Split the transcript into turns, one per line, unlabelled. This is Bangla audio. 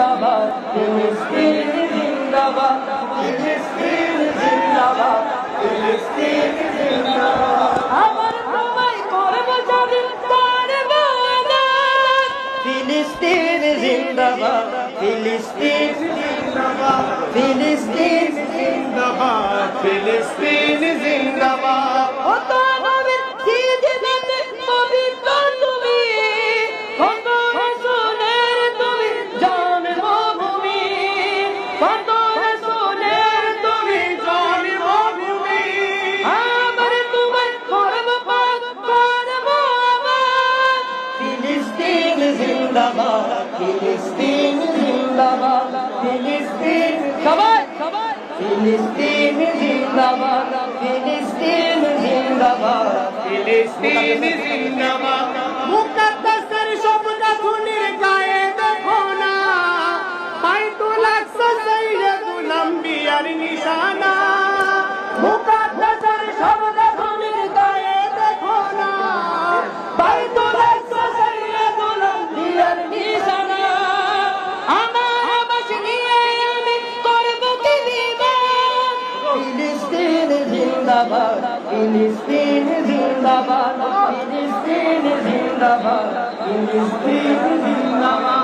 জিন্দাবাদ ফিলিস্তিন জিন্দাবাদ ফিলিস্তিন জিন্দাবাদ ফিলিস্তিন জিন্দাবাদ।
আমার তোমায় করব জানি করব আবাদ
ফিলিস্তিন জিন্দাবাদ ফিলিস্তিন জিন্দাবাদ ফিলিস্তিন জিন্দাবাদ ফিলিস্তিন জিন্দাবাদ ফিলিস্তিন জিন্দাবাদ ফিলিস্তিন
সবাই সবাই।
ফিলিস্তিন জিন্দাবাদ ফিলিস্তিন জিন্দাবাদ। ফিলিস্তিন জিন্দাবাদ।
মুকাদ্দাসের শব্দ খুনির গায়ে দেখো না। গুলাম বিয়ার নিশানা।
ফিলিস্তিন জিন্দাবাদ ফিলিস্তিন জিন্দাবাদ ফিলিস্তিন জিন্দাবাদ ফিলিস্তিন জিন্দাবাদ।